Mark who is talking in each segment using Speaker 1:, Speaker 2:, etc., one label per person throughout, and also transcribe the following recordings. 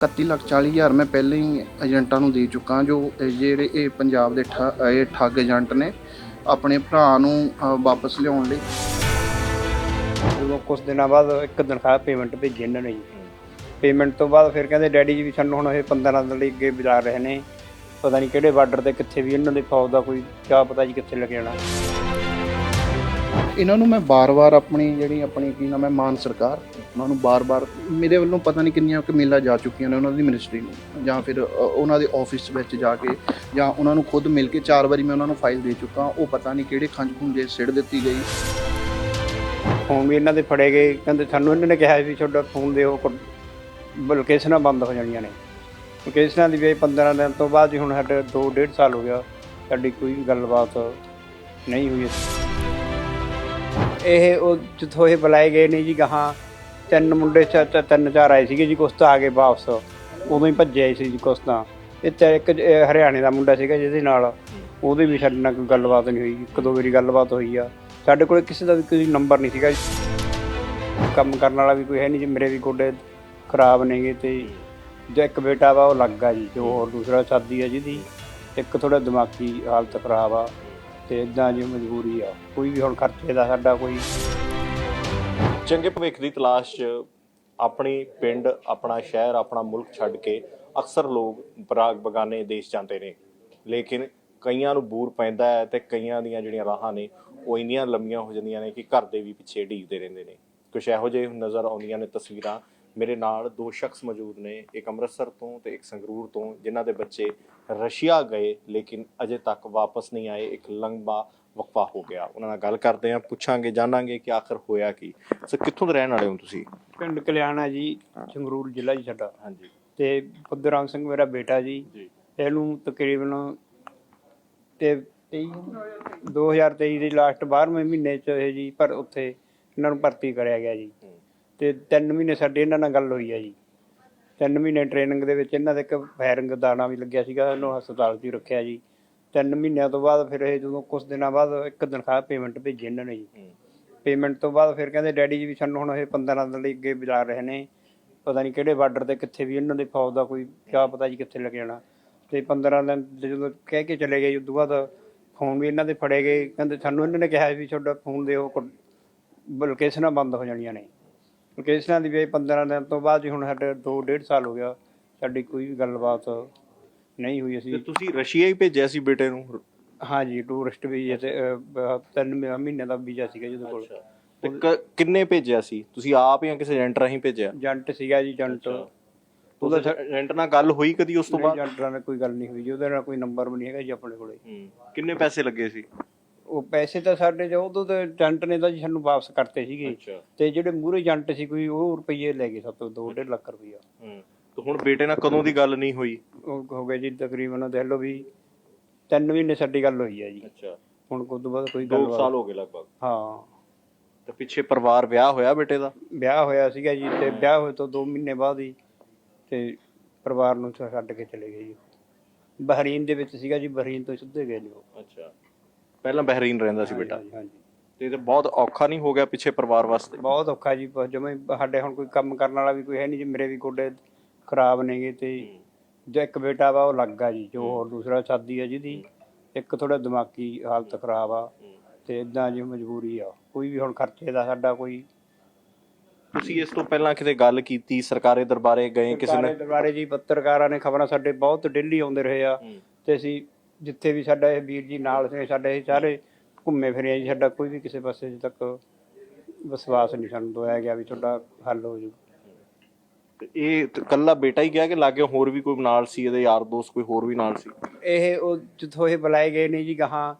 Speaker 1: 31 ਲੱਖ 40 ਹਜ਼ਾਰ ਮੈਂ ਪਹਿਲਾਂ ਹੀ ਏਜੰਟਾਂ ਨੂੰ ਦੇ ਚੁੱਕਾ ਜੋ ਜਿਹੜੇ ਇਹ ਪੰਜਾਬ ਦੇ ਠ- ਇਹ ਠੱਗ ਏਜੰਟ ਨੇ ਆਪਣੇ ਭਰਾ ਨੂੰ ਵਾਪਸ ਲਿਆਉਣ ਲਈ।
Speaker 2: ਜਦੋਂ ਕੁਝ ਦਿਨਾਂ ਬਾਅਦ ਇੱਕ ਤਨਖਾਹ ਪੇਮੈਂਟ ਭੇਜੀ ਇਹਨਾਂ ਨੇ ਜੀ। ਪੇਮੈਂਟ ਤੋਂ ਬਾਅਦ ਫਿਰ ਕਹਿੰਦੇ ਡੈਡੀ ਜੀ ਵੀ ਸਾਨੂੰ ਹੁਣ ਇਹ 15 ਦਿਨ ਲਈ ਅੱਗੇ ਬੁਲਾ ਰਹੇ ਨੇ। ਪਤਾ ਨਹੀਂ ਕਿਹੜੇ ਬਾਰਡਰ ਤੇ ਕਿੱਥੇ ਵੀ ਇਹਨਾਂ ਦੇ ਫੌਜ ਦਾ ਕੋਈ ਕਿਆ ਪਤਾ ਜੀ ਕਿੱਥੇ ਲੱਗ ਜਾਣਾ
Speaker 1: ਇਹਨਾਂ ਨੂੰ ਮੈਂ ਬਾਰ-ਬਾਰ ਆਪਣੀ ਜਿਹੜੀ ਆਪਣੀ ਕੀ ਨਾਮ ਹੈ, ਮਾਨ ਸਰਕਾਰ, ਉਹਨਾਂ ਨੂੰ ਬਾਰ-ਬਾਰ ਮੇਰੇ ਵੱਲੋਂ ਪਤਾ ਨਹੀਂ ਕਿੰਨੀਆਂ ਕੁ ਮੇਲਾਂ ਜਾ ਚੁੱਕੀਆਂ ਨੇ ਉਹਨਾਂ ਦੀ ਮਿਨਿਸਟਰੀ ਨੂੰ, ਜਾਂ ਫਿਰ ਉਹਨਾਂ ਦੇ ਆਫਿਸ ਵਿੱਚ ਜਾ ਕੇ, ਜਾਂ ਉਹਨਾਂ ਨੂੰ ਖੁਦ ਮਿਲ ਕੇ ਚਾਰ ਵਾਰੀ ਮੈਂ ਉਹਨਾਂ ਨੂੰ ਫਾਈਲ ਦੇ ਚੁੱਕਾ, ਉਹ ਪਤਾ ਨਹੀਂ ਕਿਹੜੇ ਖੰਜ ਖੁੰਜੇ ਸਿੜ ਦਿੱਤੀ ਗਈ।
Speaker 2: ਫੋਨ ਵੀ ਇਹਨਾਂ ਦੇ ਫੜੇ ਗਏ, ਕਹਿੰਦੇ ਸਾਨੂੰ ਇਹਨਾਂ ਨੇ ਕਿਹਾ ਵੀ ਤੁਹਾਡਾ ਫੋਨ ਦਿਓ ਲੋਕੇਸ਼ਨਾਂ ਬੰਦ ਹੋ ਜਾਣੀਆਂ ਨੇ। ਲੋਕੇਸ਼ਨਾਂ ਦੀ ਵੀ 15 ਦਿਨ ਤੋਂ ਬਾਅਦ ਜੀ ਹੁਣ ਸਾਡੇ 2 1.5 ਸਾਲ ਹੋ ਗਿਆ, ਸਾਡੀ ਕੋਈ ਗੱਲਬਾਤ ਨਹੀਂ ਹੋਈ ਇਹ ਉਹ ਜਿੱਥੋਂ ਇਹ ਬੁਲਾਏ ਗਏ ਨੇ ਜੀ, ਗਾਹਾਂ ਤਿੰਨ ਮੁੰਡੇ ਚ ਚ- ਤਿੰਨ ਚਾਰ ਆਏ ਸੀਗੇ ਜੀ ਕੁਛ ਤਾਂ ਆ ਗਏ ਵਾਪਸ। ਉਦੋਂ ਹੀ ਭੱਜੇ ਆਏ ਸੀ ਜੀ ਕੁਛ ਤਾਂ ਇਹ ਤੇ ਇੱਕ ਇਹ ਹਰਿਆਣੇ ਦਾ ਮੁੰਡਾ ਸੀਗਾ ਜਿਹਦੇ ਨਾਲ ਉਹਦੇ ਵੀ ਸਾਡੇ ਨਾਲ ਕੋਈ ਗੱਲਬਾਤ ਨਹੀਂ ਹੋਈ। ਇੱਕ ਦੋ ਵਾਰੀ ਗੱਲਬਾਤ ਹੋਈ ਆ। ਸਾਡੇ ਕੋਲ ਕਿਸੇ ਦਾ ਵੀ ਕੋਈ ਨੰਬਰ ਨਹੀਂ ਸੀਗਾ ਜੀ। ਕੰਮ ਕਰਨ ਵਾਲਾ ਵੀ ਕੋਈ ਹੈ ਨਹੀਂ ਜੀ, ਮੇਰੇ ਵੀ ਗੋਡੇ ਖਰਾਬ ਨੇਗੇ ਤੇ ਜੋ ਇੱਕ ਬੇਟਾ ਵਾ ਉਹ ਲੱਗਾ ਜੀ ਜੋ ਹੋਰ ਦੂਸਰਾ ਸ਼ਾਦੀ ਹੈ ਜਿਹਦੀ ਇੱਕ ਥੋੜਾ ਦਿਮਾਗੀ ਹਾਲਤ ਖਰਾਬ ਆ। ਤੇ ਇਦਾਂ ਜੀ ਮਜਬੂਰੀ ਆ। ਕੋਈ ਵੀ ਹੁਣ ਖਰਚੇ ਦਾ ਸਾਡਾ ਕੋਈ
Speaker 3: ਚੰਗੇ ਭਵਿੱਖ ਦੀ ਤਲਾਸ਼ 'ਚ ਆਪਣੀ ਪਿੰਡ, ਆਪਣਾ ਸ਼ਹਿਰ, ਆਪਣਾ ਮੁਲਕ ਛੱਡ ਕੇ ਅਕਸਰ ਲੋਕ ਬਰਾਗ ਬਗਾਨੇ ਦੇਸ਼ ਜਾਂਦੇ ਨੇ। ਲੇਕਿਨ ਕਈਆਂ ਨੂੰ ਬੂਰ ਪੈਂਦਾ ਹੈ ਤੇ ਕਈਆਂ ਦੀਆਂ ਜਿਹੜੀਆਂ ਰਾਹਾਂ ਨੇ, ਉਹ ਇੰਨੀਆਂ ਲੰਮੀਆਂ ਹੋ ਜਾਂਦੀਆਂ ਨੇ ਕਿ ਘਰ ਦੇ ਵੀ ਪਿੱਛੇ ਢੀਕਦੇ ਰਹਿੰਦੇ ਨੇ। ਕੁਝ ਇਹੋ ਜਿਹੇ ਨਜ਼ਰ ਆਉਂਦੀਆਂ ਨੇ ਤਸਵੀਰਾਂ ਮੇਰੇ ਨਾਲ ਦੋ ਸ਼ਖਸ ਮੌਜੂਦ ਨੇ ਇੱਕ ਅੰਮ੍ਰਿਤਸਰ ਤੋਂ ਤੇ ਇੱਕ ਸੰਗਰੂਰ ਤੋਂ ਜਿਨ੍ਹਾਂ ਦੇ ਬੱਚੇ ਰਸ਼ੀਆ ਗਏ ਲੇਕਿਨ ਅਜੇ ਤੱਕ ਵਾਪਸ ਨਹੀਂ ਆਏ ਇੱਕ ਲੰਬਾ ਵਕਫਾ ਹੋ ਗਿਆ। ਉਹਨਾਂ ਨਾਲ ਗੱਲ ਕਰਦੇ ਹਾਂ ਪੁੱਛਾਂਗੇ ਜਾਣਾਂਗੇ ਕਿ ਆਖਰ ਹੋਇਆ ਕੀ। ਸੋ ਕਿੱਥੋਂ ਦੇ ਰਹਿਣ ਵਾਲੇ ਹੋ ਤੁਸੀਂ?
Speaker 2: ਪਿੰਡ ਕਲਿਆਣਾ ਜੀ ਸੰਗਰੂਰ ਜ਼ਿਲ੍ਹਾ ਜੀ ਸਾਡਾ।
Speaker 3: ਹਾਂਜੀ।
Speaker 2: ਤੇ ਪੁੱਦਰਾਮ ਸਿੰਘ ਮੇਰਾ ਬੇਟਾ ਜੀ।
Speaker 3: ਜੀ।
Speaker 2: ਇਹਨੂੰ ਤਕਰੀਬਨ ਤੇ 2023 ਦੇ ਲਾਸਟ 12ਵੇਂ ਮਹੀਨੇ ਚ ਇਹ ਜੀ ਪਰ ਉੱਥੇ ਇਹਨਾਂ ਨੂੰ ਭਰਤੀ ਕਰਿਆ ਗਿਆ ਜੀ। ਤੇ 3 ਮਹੀਨੇ ਸਾਡੇ ਇਹਨਾਂ ਨਾਲ ਗੱਲ ਹੋਈ ਹੈ ਜੀ। 3 ਮਹੀਨੇ ਟ੍ਰੇਨਿੰਗ ਦੇ ਵਿੱਚ ਇਹਨਾਂ ਦੇ ਇੱਕ ਫਾਇਰਿੰਗ ਦਾਣਾ ਵੀ ਲੱਗਿਆ ਸੀਗਾ ਇਹਨੂੰ ਹਸਪਤਾਲ 'ਚ ਹੀ ਰੱਖਿਆ ਜੀ। 3 ਮਹੀਨਿਆਂ ਤੋਂ ਬਾਅਦ ਫਿਰ ਇਹ ਜਦੋਂ ਕੁਝ ਦਿਨਾਂ ਬਾਅਦ ਇੱਕ ਤਨਖਾਹ ਪੇਮੈਂਟ ਭੇਜੀ ਇਹਨਾਂ ਨੇ ਜੀ। ਪੇਮੈਂਟ ਤੋਂ ਬਾਅਦ ਫਿਰ ਕਹਿੰਦੇ ਡੈਡੀ ਜੀ ਵੀ ਸਾਨੂੰ ਹੁਣ ਇਹ 15 ਦਿਨ ਲਈ ਅੱਗੇ ਬੁਲਾ ਰਹੇ ਨੇ। ਪਤਾ ਨਹੀਂ ਕਿਹੜੇ ਬਾਰਡਰ ਤੇ ਕਿੱਥੇ ਵੀ ਇਹਨਾਂ ਦੇ ਫੌਜ ਦਾ ਕੋਈ ਕਿਆ ਪਤਾ ਜੀ ਕਿੱਥੇ ਲੱਗ ਜਾਣਾ। ਤੇ 15 ਦਿਨ ਜਦੋਂ ਕਹਿ ਕੇ ਚਲੇ ਗਏ ਉਦੋਂ ਬਾਅਦ ਫੋਨ ਵੀ ਇਹਨਾਂ ਦੇ ਫੜੇ ਗਏ। ਕਹਿੰਦੇ ਸਾਨੂੰ ਇਹਨਾਂ ਨੇ ਕਿਹਾ ਵੀ ਤੁਹਾਡਾ ਫੋਨ ਦਿਓ ਲੋਕੇਸ਼ਨਾਂ ਬੰਦ ਹੋ ਜਾਣੀਆਂ ਨੇ। ਲੋਕੇਸ਼ਨਾਂ ਦੀ ਵੀ 15 ਦਿਨ ਤੋਂ ਬਾਅਦ ਜੀ ਹੁਣ ਸਾਡੇ 2 1.5 ਸਾਲ ਹੋ ਗਿਆ ਸਾਡੀ ਕੋਈ ਵੀ ਗੱਲਬਾਤ ਨਹੀਂ ਹੋਈ
Speaker 3: ਤੇ
Speaker 2: ਅਸੀਂ
Speaker 3: ਤੁਸੀਂ ਰਸ਼ੀਆ ਹੀ ਭੇਜਿਆ ਸੀ ਬੇਟੇ ਨੂੰ?
Speaker 2: ਹਾਂਜੀ ਟੂਰਿਸਟ ਵੀਜ਼ੇ ਤੇ ਅਹ, ਤਿੰਨ ਮਹੀਨੇ- ਮਹੀਨੇ ਦਾ ਵੀਜ਼ਾ ਸੀਗਾ ਜਿਹਦੇ ਕੋਲ।
Speaker 3: ਤੇ ਕ- ਕਿੰਨੇ ਭੇਜਿਆ ਸੀ? ਤੁਸੀਂ ਆਪ ਜਾਂ ਕਿਸੇ ਏਜੰਟ ਰਾਹੀਂ ਭੇਜਿਆ?
Speaker 2: ਏਜੰਟ ਸੀਗਾ ਜੀ ਏਜੰਟ
Speaker 3: ਉਹਦਾ ਏਜੰਟ ਨਾਲ ਗੱਲ ਹੋਈ ਕਦੀ ਉਸ ਤੋਂ ਬਾਅਦ?
Speaker 2: ਏਜੰਟਾਂ ਨਾਲ ਕੋਈ ਗੱਲ ਨਹੀਂ ਹੋਈ ਜੀ ਉਹਦੇ ਨਾਲ ਕੋਈ ਨੰਬਰ ਵੀ ਨਹੀਂ ਹੈਗਾ ਜੀ ਆਪਣੇ ਕੋਲੇ।
Speaker 3: ਹੂੰ। ਕਿੰਨੇ ਪੈਸੇ ਲੱਗੇ ਸੀ?
Speaker 2: ਉਹ ਪੈਸੇ ਤਾਂ ਸਾਡੇ ਜੋ ਉਦੋਂ ਤੇ ਏਜੰਟ ਨੇ ਤਾਂ ਜੀ ਸਾਨੂੰ ਵਾਪਸ ਕਰਤੇ ਸੀਗੇ।
Speaker 3: ਅੱਛਾ।
Speaker 2: ਤੇ ਜਿਹੜੇ ਮੂਹਰੇ ਏਜੰਟ ਸੀ ਕੋਈ ਉਹ ਰੁਪਈਏ ਲੈ ਗਏ ਸਾਤੋਂ 2.5 ਲੱਖ ਰੁਪਈਆ।
Speaker 3: ਹੂੰ। ਤੇ ਹੁਣ ਬੇਟੇ ਨਾਲ ਕਦੋਂ ਦੀ ਗੱਲ ਨਹੀਂ ਹੋਈ?
Speaker 2: ਉਹ ਹੋ ਗਏ ਜੀ ਤਕਰੀਬਨ ਦੇਖ ਲਓ ਵੀ ਤਿੰਨ ਮਹੀਨੇ ਸਾਡੀ ਗੱਲ ਹੋਈ ਹੈ ਜੀ।
Speaker 3: ਅੱਛਾ।
Speaker 2: ਹੁਣ ਉਸ ਤੋਂ ਬਾਅਦ ਕੋਈ
Speaker 3: 2
Speaker 2: ਗੱਲ
Speaker 3: ਸਾਲ ਹੋ ਗਏ ਲਗਭਗ।
Speaker 2: ਹਾਂ।
Speaker 3: ਤੇ ਪਿੱਛੇ ਪਰਿਵਾਰ ਵਿਆਹ ਹੋਇਆ ਬੇਟੇ ਦਾ?
Speaker 2: ਵਿਆਹ ਹੋਇਆ ਸੀਗਾ ਜੀ ਤੇ ਵਿਆਹ ਹੋਏ ਤੋਂ 2 ਮਹੀਨੇ ਬਾਅਦ ਹੀ ਤੇ ਪਰਿਵਾਰ ਨੂੰ ਛੱਡ ਕੇ ਚਲੇ ਗਏ ਜੀ। ਬਹਰੀਨ ਦੇ ਵਿੱਚ ਸੀਗਾ ਜੀ ਬਹਰੀਨ ਤੋਂ ਸਿੱਧੇ ਗਏ ਨੇ ਉਹ।
Speaker 3: ਅੱਛਾ। ਪਹਿਲਾਂ ਬਹਿਰੀਨ ਰਹਿੰਦਾ ਸੀ ਬੇਟਾ।
Speaker 2: ਹਾਂਜੀ,
Speaker 3: ਤੇ ਇਹ ਤਾਂ ਬਹੁਤ ਔਖਾ ਨਹੀਂ ਹੋ ਗਿਆ ਪਿੱਛੇ ਪਰਿਵਾਰ ਵਾਸਤੇ?
Speaker 2: ਬਹੁਤ ਔਖਾ ਜੀ ਜਿਵੇਂ ਸਾਡੇ ਹੁਣ ਕੋਈ ਕੰਮ ਕਰਨ ਵਾਲਾ ਵੀ ਕੋਈ ਹੈ ਨਹੀਂ ਜੀ ਮੇਰੇ ਵੀ ਗੋਡੇ ਖਰਾਬ ਨੇਗੇ ਤੇ ਜੋ ਇੱਕ ਬੇਟਾ ਵਾ ਉਹ ਲੱਗਾ ਜੀ ਜੋ ਹੋਰ ਦੂਸਰਾ ਸ਼ਾਦੀ ਹੈ ਜਿਹਦੀ ਇੱਕ ਥੋੜਾ ਦਿਮਾਗੀ ਹਾਲਤ ਖਰਾਬ ਆ ਤੇ ਇਦਾਂ ਜੀ ਮਜਬੂਰੀ ਆ। ਕੋਈ ਵੀ ਹੁਣ ਖਰਚੇ ਦਾ ਸਾਡਾ ਕੋਈ
Speaker 3: ਤੁਸੀਂ ਇਸ ਤੋਂ ਪਹਿਲਾਂ ਕਿਤੇ ਗੱਲ ਕੀਤੀ ਸਰਕਾਰੀ ਦਰਬਾਰੇ ਗਏ ਕਿਸੇ ਨੇ?
Speaker 2: ਸਰਕਾਰੀ ਦਰਬਾਰੇ ਜੀ ਪੱਤਰਕਾਰਾਂ ਨੇ ਖਬਰਾਂ ਸਾਡੇ ਬਹੁਤ ਡੇਲੀ ਆਉਂਦੇ ਰਹੇ ਆ। ਤੇ ਅਸੀਂ ਜਿੱਥੇ ਵੀ ਸਾਡਾ ਇਹ ਵੀਰ ਜੀ ਨਾਲ ਸੀ ਸਾਡੇ ਇਹ ਸਾਰੇ ਘੁੰਮੇ ਫਿਰੇ ਜੀ ਸਾਡਾ ਕੋਈ ਵੀ ਕਿਸੇ ਪਾਸੇ ਅਜੇ ਤੱਕ ਵਿਸ਼ਵਾਸ ਨਹੀਂ ਸਾਨੂੰ ਦਵਾਇਆ ਗਿਆ ਵੀ ਤੁਹਾਡਾ ਹੱਲ ਹੋ ਜੂ
Speaker 3: ਇਹ ਤੇ ਇਕੱਲਾ ਬੇਟਾ ਹੀ ਗਿਆ ਕਿ ਲਾਗੇ ਹੋਰ ਵੀ ਕੋਈ ਨਾਲ ਸੀ ਇਹਦੇ ਯਾਰ ਦੋਸਤ ਕੋਈ ਹੋਰ ਵੀ ਨਾਲ ਸੀ?
Speaker 2: ਇਹ ਉਹ ਜਿੱਥੋਂ ਇਹ ਬੁਲਾਏ ਗਏ ਨੇ ਜੀ ਗਾਹਾਂ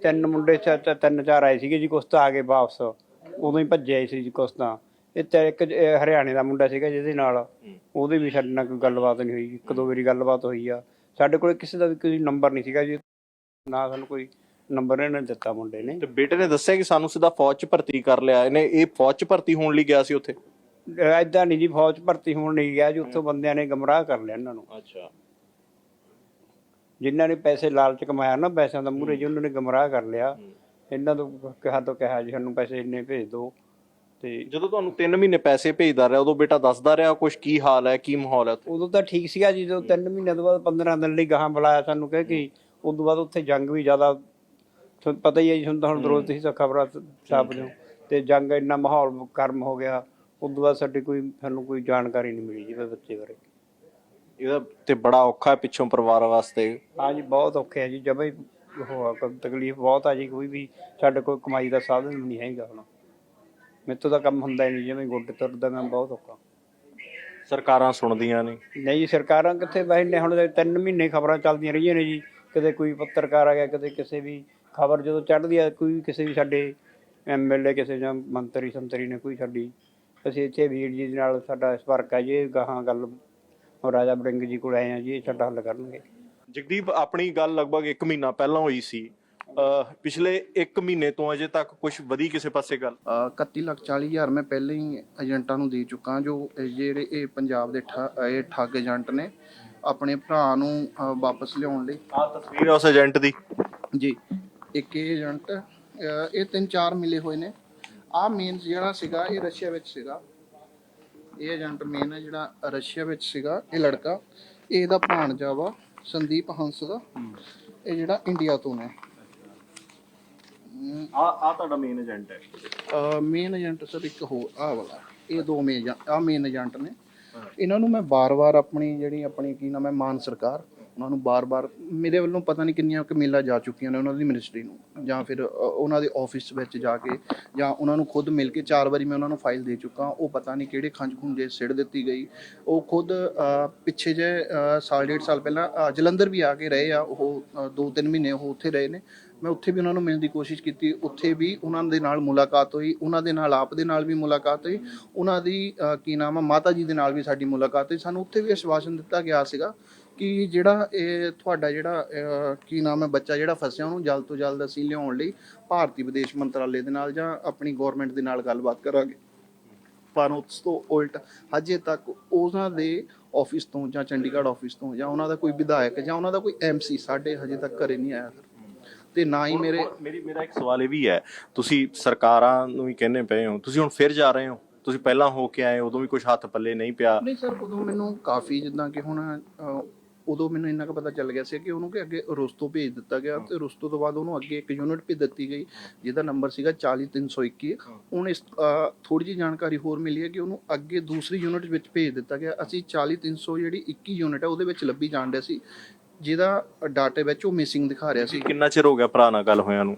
Speaker 2: ਤਿੰਨ ਮੁੰਡੇ ਚ ਚ- ਤਿੰਨ ਚਾਰ ਆਏ ਸੀਗੇ ਜੀ ਕੁਛ ਤਾਂ ਆ ਗਏ ਵਾਪਸ। ਉਦੋਂ ਹੀ ਭੱਜੇ ਆਏ ਸੀ ਜੀ ਕੁਛ ਤਾਂ ਇਹ ਤੇ ਇੱਕ ਹਰਿਆਣੇ ਦਾ ਮੁੰਡਾ ਸੀਗਾ ਜਿਹਦੇ ਨਾਲ ਉਹਦੇ ਵੀ ਸਾਡੇ ਨਾਲ ਕੋਈ ਗੱਲਬਾਤ ਨਹੀਂ ਹੋਈ ਇੱਕ ਦੋ ਵਾਰੀ ਗੱਲਬਾਤ ਹੋਈ ਆ। ਸਾਡੇ ਕੋਲ ਕਿਸੇ ਦਾ ਵੀ ਕੋਈ ਨੰਬਰ ਨਹੀਂ ਸੀਗਾ ਜੀ ਨਾ ਸਾਨੂੰ ਕੋਈ ਨੰਬਰ ਇਹਨਾਂ ਨੇ ਦਿੱਤਾ ਮੁੰਡੇ ਨੇ।
Speaker 3: ਤੇ ਬੇਟੇ ਨੇ ਦੱਸਿਆ ਕਿ ਸਾਨੂੰ ਸਿੱਧਾ ਫੌਜ 'ਚ ਭਰਤੀ ਕਰ ਲਿਆ ਇਹਨੇ ਇਹ ਫੌਜ 'ਚ ਭਰਤੀ ਹੋਣ ਲਈ ਗਿਆ ਸੀ ਉੱਥੇ?
Speaker 2: ਐਦਾਂ ਨਹੀਂ ਜੀ ਫੌਜ 'ਚ ਭਰਤੀ ਹੋਣ ਨਹੀਂ ਗਿਆ ਜੀ ਉੱਥੋਂ ਬੰਦਿਆਂ ਨੇ ਗਮਰਾਹ ਕਰ ਲਿਆ ਇਹਨਾਂ ਨੂੰ।
Speaker 3: ਅੱਛਾ।
Speaker 2: ਜਿਨ੍ਹਾਂ ਨੇ ਪੈਸੇ ਲਾਲਚ ਕਮਾਇਆ ਨਾ ਪੈਸਿਆਂ ਦਾ ਮੂਹਰੇ ਜੀ ਉਹਨਾਂ ਨੇ ਗਮਰਾਹ ਕਰ ਲਿਆ। ਇਹਨਾਂ ਤੋਂ ਕਿਹਾ ਤੋਂ ਕਿਹਾ ਜੀ ਸਾਨੂੰ ਪੈਸੇ ਇੰਨੇ ਭੇਜ ਦਿਓ। ਤੇ
Speaker 3: ਜਦੋਂ ਤੁਹਾਨੂੰ 3 ਮਹੀਨੇ ਪੈਸੇ ਭੇਜਦਾ ਰਿਹਾ ਉਦੋਂ ਬੇਟਾ ਦੱਸਦਾ ਰਿਹਾ ਕੁਝ ਕੀ ਹਾਲ ਹੈ ਕੀ ਮਾਹੌਲ ਹੈ? ਉੱਥੇ?
Speaker 2: ਉਦੋਂ ਤਾਂ ਠੀਕ ਸੀਗਾ ਜੀ ਜਦੋਂ 3 ਮਹੀਨਿਆਂ ਤੋਂ ਬਾਅਦ 15 ਦਿਨ ਲਈ ਗਾਹਾਂ ਬੁਲਾਇਆ ਸਾਨੂੰ ਕਹਿ ਕੇ ਉਦੋਂ ਬਾਅਦ ਉੱਥੇ ਜੰਗ ਵੀ ਜ਼ਿਆਦਾ ਤੁਹਾਨੂੰ ਪਤਾ ਹੀ ਹੈ ਜੀ ਹੁਣ ਤਾਂ ਹੁਣ ਰੋਜ਼ ਤੁਸੀਂ ਤਾਂ ਖਬਰਾਂ ਛਾਪਦੇ ਹੋ। ਤੇ ਜੰਗ ਇੰਨਾ ਮਾਹੌਲ ਗਰਮ ਹੋ ਗਿਆ ਉਦੋਂ ਬਾਅਦ ਸਾਡੀ ਕੋਈ ਸਾਨੂੰ ਕੋਈ ਜਾਣਕਾਰੀ ਨਹੀਂ ਮਿਲੀ ਜੀ ਉਹਦੇ ਬੱਚੇ ਬਾਰੇ।
Speaker 3: ਇਹਦਾ ਤੇ ਬੜਾ ਔਖਾ ਹੈ ਪਿੱਛੋਂ ਪਰਿਵਾਰ ਵਾਸਤੇ।
Speaker 2: ਹਾਂ ਜੀ ਬਹੁਤ ਔਖੇ ਹੈ ਜੀ ਜਮੇ ਹੋਆ ਤਕਲੀਫ ਬਹੁਤ ਆ ਜੀ ਕੋਈ ਵੀ ਸਾਡੇ ਕੋਲ ਕਮਾਈ ਦਾ ਸਾਧਨ ਨਹੀਂ ਹੈਗਾ ਹੁਣ। ਮੇਰੇ ਤੋਂ ਕੰਮ ਹੁੰਦਾ ਹੀ ਨਹੀਂ ਜਿਵੇਂ ਗੋਡੇ ਤੁਰਦਾ ਮੈਂ ਬਹੁਤ ਔਖਾ।
Speaker 3: ਸਰਕਾਰਾਂ ਸੁਣਦੀਆਂ ਨੇ
Speaker 2: ਨਹੀਂ ਜੀ, ਸਰਕਾਰਾਂ ਕਿੱਥੇ ਬੈਠੇ ਹੁਣ ਤਾਂ ਤਿੰਨ ਮਹੀਨੇ ਖਬਰਾਂ ਚੱਲਦੀਆਂ ਰਹੀਆਂ ਨੇ ਜੀ। ਕਦੇ ਕੋਈ ਪੱਤਰਕਾਰ ਆ ਗਿਆ ਕਦੇ ਕਿਸੇ ਵੀ ਖਬਰ ਜਦੋਂ ਚੜ੍ਹਦੀ ਆ ਕੋਈ ਕਿਸੇ ਵੀ ਸਾਡੇ ਐਮਐਲਏ ਕਿਸੇ ਜਾਂ ਮੰਤਰੀ ਸੰਤਰੀ ਨੇ ਕੋਈ ਸਾਡੀ ਅਸੀਂ ਇੱਥੇ ਵੀਰ ਜੀ ਦੇ ਨਾਲ ਸਾਡਾ ਸੰਪਰਕ ਹੈ ਜੀ ਇਹ ਗਾਹਾਂ ਗੱਲ ਉਹ ਰਾਜਾ ਬੜਿੰਗ ਜੀ ਕੋਲ ਆਏ ਆ ਜੀ ਇਹ ਸਾਡਾ ਹੱਲ ਕਰਨਗੇ।
Speaker 3: ਜਗਦੀਪ ਆਪਣੀ ਗੱਲ ਲਗਭਗ 1 ਮਹੀਨਾ ਪਹਿਲਾਂ ਹੋਈ ਸੀ। ਪਿਛਲੇ 1 ਮਹੀਨੇ ਤੋਂ ਅਜੇ ਤੱਕ ਕੁਝ ਵਧੀ ਕਿਸੇ ਪਾਸੇ ਗੱਲ?
Speaker 1: ਅ, 31 ਲੱਖ 40 ਹਜ਼ਾਰ ਮੈਂ ਪਹਿਲਾਂ ਹੀ ਏਜੰਟਾਂ ਨੂੰ ਦੇ ਚੁੱਕਾ ਜੋ ਜਿਹੜੇ ਇਹ ਪੰਜਾਬ ਦੇ ਇਹ ਠੱਗ ਏਜੰਟ ਨੇ ਆਪਣੇ ਭਰਾ ਨੂੰ ਵਾਪਸ ਲਿਆਉਣ ਲਈ।
Speaker 3: ਆਹ ਤਸਵੀਰ ਉਸ ਏਜੰਟ ਦੀ।
Speaker 1: ਜੀ ਇੱਕ ਇਹ ਏਜੰਟ ਇਹ ਤਿੰਨ ਚਾਰ ਮਿਲੇ ਹੋਏ ਨੇ। ਆ ਮੇਨ ਜਿਹੜਾ ਸੀਗਾ ਇਹ ਰਸ਼ੀਆ ਵਿੱਚ ਸੀਗਾ। ਇਹ ਏਜੰਟ ਮੇਨ ਹੈ ਜਿਹੜਾ ਰਸ਼ੀਆ ਵਿੱਚ ਸੀਗਾ ਇਹ ਲੜਕਾ। ਇਹ ਇਹਦਾ ਭਾਣਜਾ ਵਾ ਸੰਦੀਪ ਹੰਸ ਦਾ। ਇਹ ਜਿਹੜਾ ਇੰਡੀਆ ਤੋਂ ਨੇ।
Speaker 3: ਆ ਆ ਤੁਹਾਡਾ ਮੇਨ ਏਜੰਟ ਹੈ।
Speaker 1: ਮੇਨ ਏਜੰਟ ਸਰ ਇੱਕ ਹੋਰ ਆਹ ਵਾਲਾ। ਇਹ ਦੋ ਮੇਨ ਆ ਮੇਨ ਏਜੰਟ ਨੇ। ਇਹਨਾਂ ਨੂੰ ਮੈਂ ਬਾਰ-ਬਾਰ ਆਪਣੀ ਜਿਹੜੀ ਆਪਣੀ ਕੀ ਨਾਮ ਹੈ ਮਾਨ ਸਰਕਾਰ ਉਹਨਾਂ ਨੂੰ ਬਾਰ-ਬਾਰ ਮੇਰੇ ਵੱਲੋਂ ਪਤਾ ਨਹੀਂ ਕਿੰਨੀਆਂ ਕੁ ਮੇਲਾਂ ਜਾ ਚੁੱਕੀਆਂ ਨੇ ਉਹਨਾਂ ਦੀ ਮਿਨਿਸਟਰੀ ਨੂੰ ਜਾਂ ਫਿਰ ਅ, ਉਹਨਾਂ ਦੇ ਆਫਿਸ ਵਿੱਚ ਜਾ ਕੇ ਜਾਂ ਉਹਨਾਂ ਨੂੰ ਖੁਦ ਮਿਲ ਕੇ ਚਾਰ ਵਾਰੀ ਮੈਂ ਉਹਨਾਂ ਨੂੰ ਫਾਈਲ ਦੇ ਚੁੱਕਾ ਉਹ ਪਤਾ ਨਹੀਂ ਕਿਹੜੇ ਖੰਜ ਖੁੰਝੇ ਸਿੜ ਦਿੱਤੀ ਗਈ। ਉਹ ਖੁਦ ਅ, ਪਿੱਛੇ ਜੇ ਅ, ਸਾਲ ਡੇਢ ਸਾਲ ਪਹਿਲਾਂ ਅ, ਜਲੰਧਰ ਵੀ ਆ ਕੇ ਰਹੇ ਆ ਉਹ ਅ, ਦੋ ਤਿੰਨ ਮਹੀਨੇ ਉਹ ਉੱਥੇ ਰਹੇ ਨੇ। ਮੈਂ ਉੱਥੇ ਵੀ ਉਹਨਾਂ ਨੂੰ ਮਿਲਣ ਦੀ ਕੋਸ਼ਿਸ਼ ਕੀਤੀ ਉੱਥੇ ਵੀ ਉਹਨਾਂ ਦੇ ਨਾਲ ਮੁਲਾਕਾਤ ਹੋਈ ਉਹਨਾਂ ਦੇ ਨਾਲ ਆਪ ਦੇ ਨਾਲ ਵੀ ਮੁਲਾਕਾਤ ਹੋਈ। ਉਹਨਾਂ ਦੀ ਅ, ਕੀ ਨਾਮ ਆ ਮਾਤਾ ਜੀ ਦੇ ਨਾਲ ਵੀ ਸਾਡੀ ਮੁਲਾਕਾਤ ਹੋਈ। ਸਾਨੂੰ ਉੱਥੇ ਵੀ ਆਸ਼ਵਾਸਨ ਦਿੱਤਾ ਗਿਆ ਸੀਗਾ ਕਿ ਜਿਹੜਾ ਇਹ ਤੁਹਾਡਾ ਜਿਹੜਾ ਕੀ ਨਾਮ ਹੈ ਬੱਚਾ ਜਿਹੜਾ ਫਸਿਆ ਉਹਨੂੰ ਜਲਦ ਤੋਂ ਜਲਦ ਅਸੀਂ ਲਿਆਉਣ ਲਈ ਭਾਰਤੀ ਵਿਦੇਸ਼ ਮੰਤਰਾਲੇ ਦੇ ਨਾਲ ਜਾਂ ਆਪਣੀ ਗਵਰਨਮੈਂਟ ਦੇ ਨਾਲ ਗੱਲਬਾਤ ਕਰਾਂਗੇ। ਪਰ ਉਸ ਤੋਂ ਉਲਟ ਹਜੇ ਤੱਕ ਉਹਨਾਂ ਦੇ ਆਫਿਸ ਤੋਂ ਜਾਂ ਚੰਡੀਗੜ੍ਹ ਆਫਿਸ ਤੋਂ ਜਾਂ ਉਹਨਾਂ ਦਾ ਕੋਈ ਵਿਧਾਇਕ ਜਾਂ ਉਹਨਾਂ ਦਾ ਕੋਈ ਐਮਸੀ ਸਾਡੇ ਹਜੇ ਤੱਕ ਘਰੇ ਨਹੀਂ ਆਇਆ। ਸਰ ਤੇ ਨਾ ਹੀ ਮੇਰੇ
Speaker 3: ਮੇਰੀ ਮੇਰਾ ਇੱਕ ਸਵਾਲ ਇਹ ਵੀ ਹੈ ਤੁਸੀਂ ਸਰਕਾਰਾਂ ਨੂੰ ਵੀ ਕਹਿੰਦੇ ਪਏ ਹੋ ਤੁਸੀਂ ਹੁਣ ਫਿਰ ਜਾ ਰਹੇ ਹੋ? ਤੁਸੀਂ ਪਹਿਲਾਂ ਹੋ ਕੇ ਆਏ ਉਦੋਂ ਵੀ ਕੁਝ ਹੱਥ ਪੱਲੇ ਨਹੀਂ ਪਿਆ?
Speaker 1: ਨਹੀਂ ਸਰ ਉਦੋਂ ਮੈਨੂੰ ਕਾਫੀ ਜਿੱਦਾਂ ਕਿ ਹੁਣ ਅਹ, ਉਦੋਂ ਮੈਨੂੰ ਇੰਨਾ ਕੁ ਪਤਾ ਚੱਲ ਗਿਆ ਸੀ ਕਿ ਉਹਨੂੰ ਕਿ ਅੱਗੇ ਰੁਸਤੋ ਭੇਜ ਦਿੱਤਾ ਗਿਆ ਤੇ ਰੁਸਤੋ ਤੋਂ ਬਾਅਦ ਉਹਨੂੰ ਅੱਗੇ ਇੱਕ ਯੂਨਿਟ ਭੇਜ ਦਿੱਤੀ ਗਈ ਜਿਹਦਾ ਨੰਬਰ ਸੀਗਾ 40321 ਹੁਣ ਇਸ ਥੋੜੀ ਜਿਹੀ ਜਾਣਕਾਰੀ ਹੋਰ ਮਿਲੀ ਹੈ ਕਿ ਉਹਨੂੰ ਅੱਗੇ ਦੂਸਰੀ ਯੂਨਿਟ ਵਿੱਚ ਭੇਜ ਦਿੱਤਾ ਗਿਆ। ਅਸੀਂ 40300 ਜਿਹੜੀ 21 ਯੂਨਿਟ ਹੈ ਉਹਦੇ ਵਿੱਚ ਲੱਭੀ ਜਾਣ ਡਿਆ ਸੀ। ਜਿਹਦਾ ਡਾਟੇ ਵਿੱਚ ਉਹ ਮਿਸਿੰਗ ਦਿਖਾ ਰਿਹਾ ਸੀ।
Speaker 3: ਕਿੰਨਾ ਚਿਰ ਹੋ ਗਿਆ ਭਰਾ ਨਾਲ ਗੱਲ ਹੋਇਆਂ ਨੂੰ?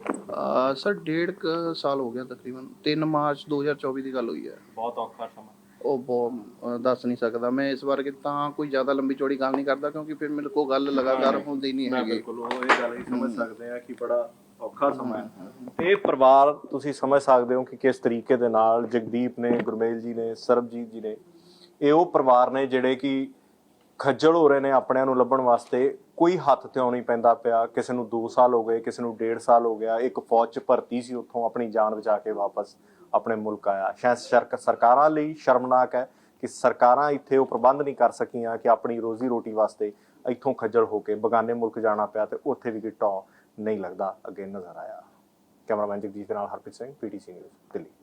Speaker 1: ਸਰ ਡੇਢ ਸਾਲ ਹੋ ਗਿਆ ਤਕਰੀਬਨ। 3 ਮਾਰਚ 2024 ਦੀ ਗੱਲ ਹੋਈ ਹੈ।
Speaker 3: ਬਹੁਤ ਔਖਾ ਸਮਾਂ।
Speaker 1: ਉਹ ਬਹੁਤ ਅਹ ਦੱਸ ਨਹੀਂ ਸਕਦਾ। ਮੈਂ ਇਸ ਬਾਰੇ ਤਾਂ ਕੋਈ ਜ਼ਿਆਦਾ ਲੰਬੀ ਚੌੜੀ ਗੱਲ ਨਹੀਂ ਕਰਦਾ ਕਿਉਂਕਿ ਫਿਰ ਮੇਰੇ ਕੋਲ ਗੱਲ ਲਗਾਤਾਰ ਹੁੰਦੀ ਨਹੀਂ ਹੈਗੀ।
Speaker 3: ਬਿਲਕੁਲ ਉਹ ਇਹ ਗੱਲ ਹੀ। ਸਮਝ ਸਕਦੇ ਆ ਕਿ ਬੜਾ ਔਖਾ ਸਮਾਂ ਹੈ। ਇਹ ਪਰਿਵਾਰ ਤੁਸੀਂ ਸਮਝ ਸਕਦੇ ਹੋ ਕਿ ਕਿਸ ਤਰੀਕੇ ਦੇ ਨਾਲ ਜਗਦੀਪ ਨੇ ਗੁਰਮੇਲ ਜੀ ਨੇ ਸਰਬਜੀਤ ਜੀ ਨੇ ਇਹ ਉਹ ਪਰਿਵਾਰ ਨੇ ਜਿਹੜੇ ਕਿ ਖੱਜਲ ਹੋ ਰਹੇ ਨੇ ਆਪਣਿਆਂ ਨੂੰ ਲੱਭਣ ਵਾਸਤੇ ਕੋਈ ਹੱਥ ਤੇ ਨਹੀਂ ਪੈਂਦਾ ਪਿਆ। ਕਿਸੇ ਨੂੰ 2 ਸਾਲ ਹੋ ਗਏ, ਕਿਸੇ ਨੂੰ 1.5 ਸਾਲ ਹੋ ਗਿਆ। ਇੱਕ ਫੌਜ 'ਚ ਭਰਤੀ ਸੀ, ਉੱਥੋਂ ਆਪਣੀ ਜਾਨ ਬਚਾ ਕੇ ਵਾਪਸ ਆਪਣੇ ਮੁਲਕ ਆਇਆ। ਸ਼ਾਇਦ ਸ਼ਰਕ ਸਰਕਾਰਾਂ ਲਈ ਸ਼ਰਮਨਾਕ ਹੈ ਕਿ ਸਰਕਾਰਾਂ ਇੱਥੇ ਉਹ ਪ੍ਰਬੰਧ ਨਹੀਂ ਕਰ ਸਕੀਆਂ ਕਿ ਆਪਣੀ ਰੋਜ਼ੀ ਰੋਟੀ ਵਾਸਤੇ ਇੱਥੋਂ ਖੱਜਲ ਹੋ ਕੇ ਬਗਾਨੇ ਮੁਲਕ ਜਾਣਾ ਪਿਆ ਤੇ ਉੱਥੇ ਵੀ ਕੋਈ ਟੌ ਨਹੀਂ ਲੱਗਦਾ, ਅੱਗੇ ਨਜ਼ਰ ਆਇਆ। ਕੈਮਰਾਮੈਨ ਜਗਜੀਤ ਦੇ ਨਾਲ ਹਰਪ੍ਰੀਤ ਸਿੰਘ, ਪੀਟੀਸੀ ਨਿਊਜ਼, ਦਿੱਲੀ।